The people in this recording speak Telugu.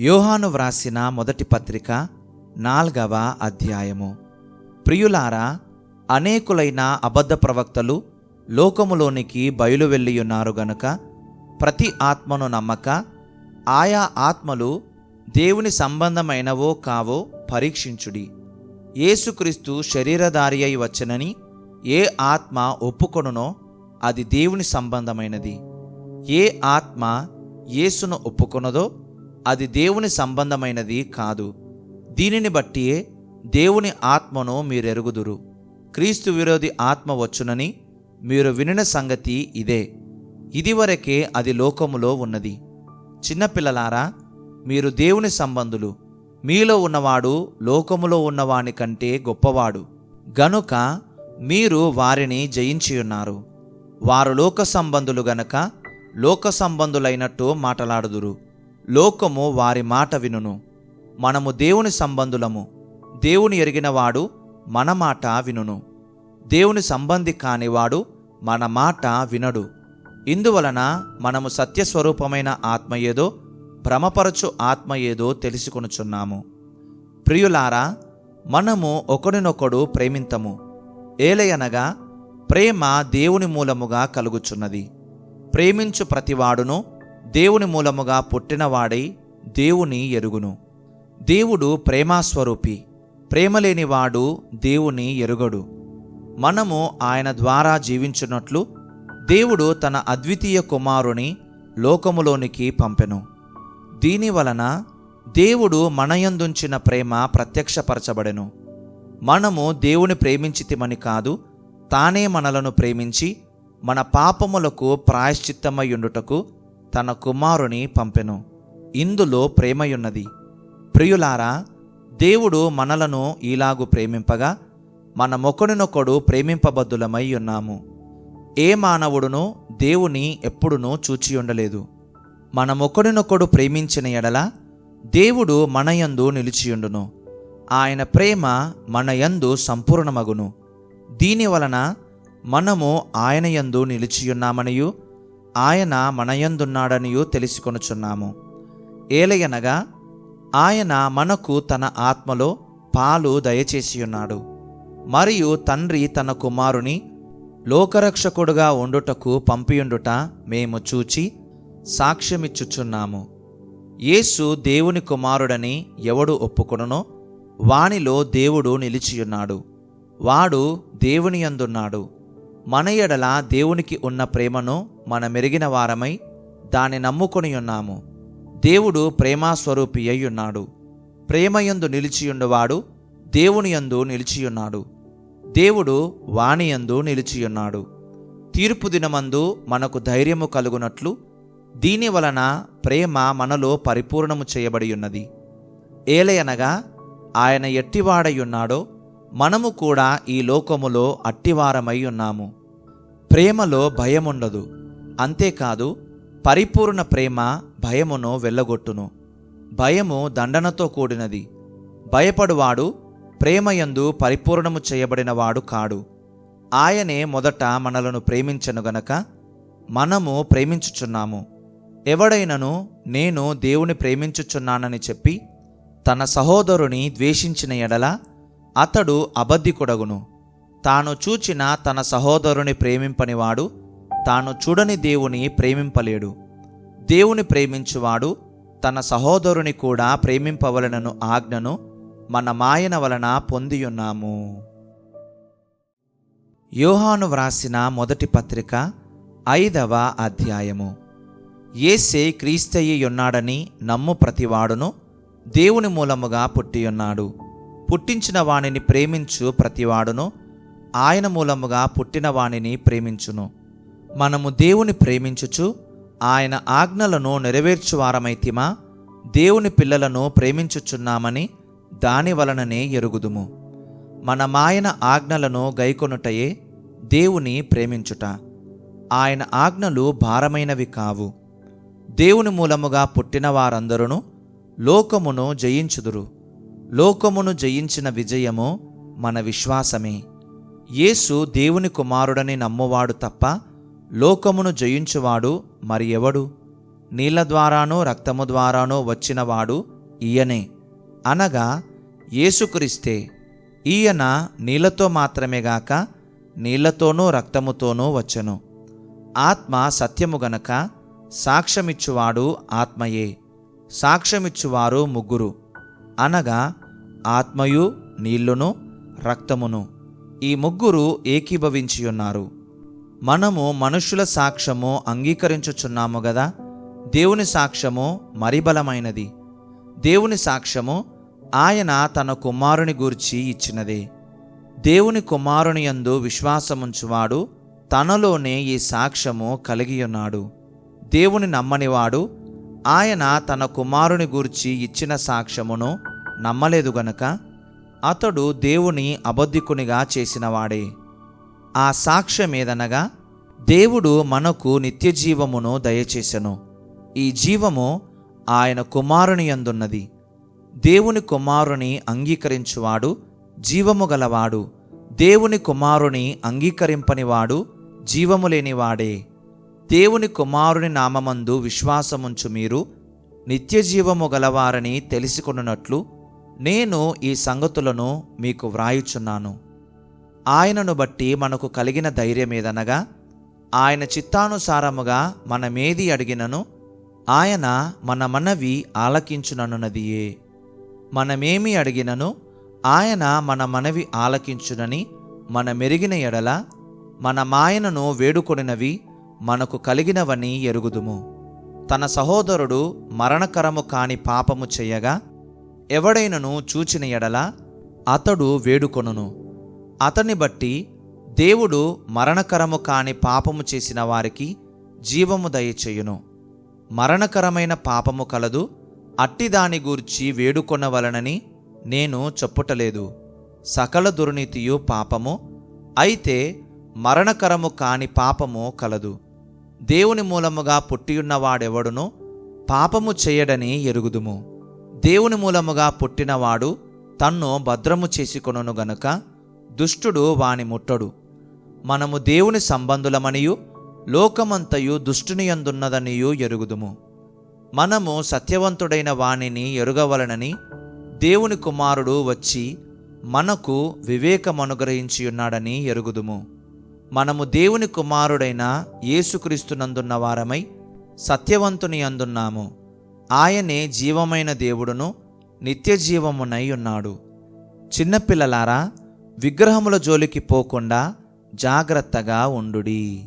యోహాను వ్రాసిన మొదటి పత్రిక నాల్గవ అధ్యాయము. ప్రియులారా అనేకులైన అబద్ధ ప్రవక్తలు లోకములోనికి బయలు వెళ్ళియున్నారు గనుక ప్రతి ఆత్మను నమ్మక ఆయా ఆత్మలు దేవుని సంబంధమైనవో కావో పరీక్షించుడి. యేసుక్రీస్తు శరీరధారి అయి వచ్చనని ఏ ఆత్మ ఒప్పుకొనునో అది దేవుని సంబంధమైనది. ఏ ఆత్మ యేసును ఒప్పుకొనదో అది దేవుని సంబంధమైనది కాదు. దీనిని బట్టి దేవుని ఆత్మను మీరెరుగుదురు. క్రీస్తు విరోధి ఆత్మ వచ్చునని మీరు వినిన సంగతి ఇదే. ఇదివరకే అది లోకములో ఉన్నది. చిన్నపిల్లలారా మీరు దేవుని సంబంధులు. మీలో ఉన్నవాడు లోకములో ఉన్నవాని కంటే గొప్పవాడు. గనుక మీరు వారిని జయించియున్నారు. వారు లోక సంబంధులు గనక లోక సంబంధులైనట్టు మాట్లాడుదురు. లోకము వారి మాట వినును. మనము దేవుని సంబంధులము. దేవుని ఎరిగినవాడు మన మాట వినును. దేవుని సంబంధి కానివాడు మన మాట వినడు. ఇందువలన మనము సత్యస్వరూపమైన ఆత్మ ఏదో భ్రమపరచు ఆత్మ ఏదో తెలుసుకొనుచున్నాము. ప్రియులారా మనము ఒకడినొకడు ప్రేమింతము. ఏలయనగా ప్రేమ దేవుని మూలముగా కలుగుచున్నది. ప్రేమించు ప్రతివాడును దేవుని మూలముగా పుట్టినవాడై దేవుని ఎరుగును. దేవుడు ప్రేమాస్వరూపి. ప్రేమలేనివాడు దేవుని ఎరుగడు. మనము ఆయన ద్వారా జీవించున్నట్లు దేవుడు తన అద్వితీయ కుమారుని లోకములోనికి పంపెను. దీని వలన దేవుడు మనయందుంచిన ప్రేమ ప్రత్యక్షపరచబడెను. మనము దేవుని ప్రేమించితిమని కాదు తానే మనలను ప్రేమించి మన పాపములకు ప్రాయశ్చిత్తమయ్యుండుటకు తన కుమారుని పంపెను. ఇందులో ప్రేమయున్నది. ప్రియులారా దేవుడు మనలను ఈలాగు ప్రేమింపగా మనమొకడినొకడు ప్రేమింపబద్దులమై ఉన్నాము. ఏ మానవుడును దేవుని ఎప్పుడునూ చూచియుండలేదు మనమొకడినొకడు ప్రేమించిన ఎడల దేవుడు మనయందు నిలిచియుండును. ఆయన ప్రేమ మనయందు సంపూర్ణమగును. దీని వలన మనము ఆయన యందు నిలిచియున్నామనియు ఆయన మనయందున్నాడనియూ తెలుసుకొనుచున్నాము. ఏలయనగా ఆయన మనకు తన ఆత్మలో పాలు దయచేసి ఉన్నాడు మరియు తండ్రి తన కుమారుని లోకరక్షకుడుగా ఉండుటకు పంపియుండుట మేము చూచి సాక్ష్యమిచ్చుచున్నాము. యేసు దేవుని కుమారుడని ఎవడు ఒప్పుకొనునో వానిలో దేవుడు నిలిచియున్నాడు. వాడు దేవుని యందున్నాడు మన ఎడల దేవునికి ఉన్న ప్రేమను మన మెరిగిన వారమై దాన్ని నమ్ముకొని ఉన్నాము. దేవుడు ప్రేమాస్వరూపి అయ్యున్నాడు ప్రేమయందు నిలిచియుండువాడు దేవుని యందు నిలిచియున్నాడు. దేవుడు వాణియందు నిలిచియున్నాడు. తీర్పు దినమందు మనకు ధైర్యము కలుగునట్లు దీని వలన ప్రేమ మనలో పరిపూర్ణము చేయబడి ఉన్నది ఏలయనగా ఆయన ఎట్టివాడయున్నాడో మనము కూడా ఈ లోకములో అట్టివారమై ఉన్నాము. ప్రేమలో భయముండదు. అంతేకాదు పరిపూర్ణ ప్రేమ భయమును వెళ్ళగొట్టును భయము దండనతో కూడినది. భయపడువాడు ప్రేమయందు పరిపూర్ణము చేయబడినవాడు కాడు. ఆయనే మొదట మనలను ప్రేమించను గనక మనము ప్రేమించుచున్నాము. ఎవడైనను నేను దేవుని ప్రేమించుచున్నానని చెప్పి తన సహోదరుని ద్వేషించిన ఎడల అతడు అబద్ధికుడగును తాను చూచిన తన సహోదరుని ప్రేమింపనివాడు తాను చూడని దేవుని ప్రేమింపలేడు. దేవుని ప్రేమించువాడు తన సహోదరుని కూడా ప్రేమింపవలనను ఆజ్ఞను మన మాయన వలన పొందియున్నాము. యోహాను వ్రాసిన మొదటి పత్రిక ఐదవ అధ్యాయము. ఏసే క్రీస్తయ్యున్నాడని నమ్ము ప్రతివాడును దేవుని మూలముగా పుట్టియున్నాడు. పుట్టించిన వానిని ప్రేమించు ప్రతివాడును ఆయన మూలముగా పుట్టినవానిని ప్రేమించును. మనము దేవుని ప్రేమించుచు ఆయన ఆజ్ఞలను నెరవేర్చువారమైతిమా దేవుని పిల్లలను ప్రేమించుచున్నామని దాని వలననే ఎరుగుదుము. మన మాయన ఆజ్ఞలను గైకొనుటయే దేవుని ప్రేమించుట. ఆయన ఆజ్ఞలు భారమైనవి కావు. దేవుని మూలముగా పుట్టిన వారందరూ లోకమును జయించుదురు. లోకమును జయించిన విజయము మన విశ్వాసమే. యేసు దేవుని కుమారుడని నమ్మువాడు తప్ప లోకమును జయించువాడు మరి ఎవడు నీళ్ళ ద్వారానో రక్తము ద్వారానో వచ్చినవాడు ఈయనే. అనగా యేసుక్రీస్తే ఈయన నీళ్ళతో మాత్రమే గాక నీళ్ళతోనూ రక్తముతోనూ వచ్చెను. ఆత్మ సత్యము గనక సాక్ష్యమిచ్చువాడు ఆత్మయే. సాక్ష్యమిచ్చువారు ముగ్గురు. అనగా ఆత్మయు నీళ్ళును రక్తమును. ఈ ముగ్గురు ఏకీభవించి ఉన్నారు. మనము మనుష్యుల సాక్ష్యము అంగీకరించుచున్నాము గదా? దేవుని సాక్ష్యము మరి బలమైనది. దేవుని సాక్ష్యము ఆయన తన కుమారుని గూర్చి ఇచ్చినదే. దేవుని కుమారుని యందు విశ్వాసముంచువాడు తనలోనే ఈ సాక్ష్యము కలిగియున్నాడు. దేవుని నమ్మనివాడు ఆయన తన కుమారుని గూర్చి ఇచ్చిన సాక్ష్యమును నమ్మలేదు గనక అతడు దేవుని అబద్ధికునిగా చేసినవాడే. ఆ సాక్ష్యమేదనగా దేవుడు మనకు నిత్యజీవమును దయచేసెను. ఈ జీవము ఆయన కుమారుని యందున్నది దేవుని కుమారుని అంగీకరించువాడు జీవము గలవాడు. దేవుని కుమారుని అంగీకరింపనివాడు జీవము లేనివాడే. దేవుని కుమారుని నామమందు విశ్వాసముంచు మీరు నిత్యజీవము గలవారని తెలుసుకొనున్నట్లు నేను ఈ సంగతులను మీకు వ్రాయుచున్నాను. ఆయనను బట్టి మనకు కలిగిన ధైర్యమేదనగా ఆయన చిత్తానుసారముగా మనమేది అడిగినను ఆయన మన మనవి ఆలకించుననున్నదియే. మనమేమి అడిగినను ఆయన మన మనవి ఆలకించునని మన మెరిగిన ఎడల మన మాయనను వేడుకొనినవి మనకు కలిగినవని ఎరుగుదుము. తన సహోదరుడు మరణకరము కాని పాపము చేయగా ఎవడైనను చూచిన ఎడల అతడు వేడుకొనును. అతని బట్టి దేవుడు మరణకరము కాని పాపము చేసిన వారికి జీవము దయచేయును. మరణకరమైన పాపము కలదు అట్టిదాని గూర్చి వేడుకొనవలనని నేను చెప్పుటలేదు. సకల దుర్నీతియు పాపము అయితే మరణకరము కాని పాపము కలదు. దేవుని మూలముగా పుట్టియున్నవాడెవడును పాపము చేయడని ఎరుగుదుము. దేవుని మూలముగా పుట్టినవాడు తన్ను భద్రము చేసుకొనును గనుక దుష్టుడు వాని ముట్టడు. మనము దేవుని సంబంధులమనియు లోకమంతయు దుష్టుని యందున్నదనియు ఎరుగుదుము. మనము సత్యవంతుడైన వానిని ఎరుగవలనని దేవుని కుమారుడు వచ్చి మనకు వివేకమనుగ్రహించియున్నాడని ఎరుగుదుము. మనము దేవుని కుమారుడైన యేసుక్రీస్తునందున్న వారమై సత్యవంతుని అందున్నాము ఆయనే జీవమైన దేవుడును నిత్యజీవమునై ఉన్నాడు. చిన్నపిల్లలారా విగ్రహముల జోలికి పోకుండా జాగ్రత్తగా ఉండుడి.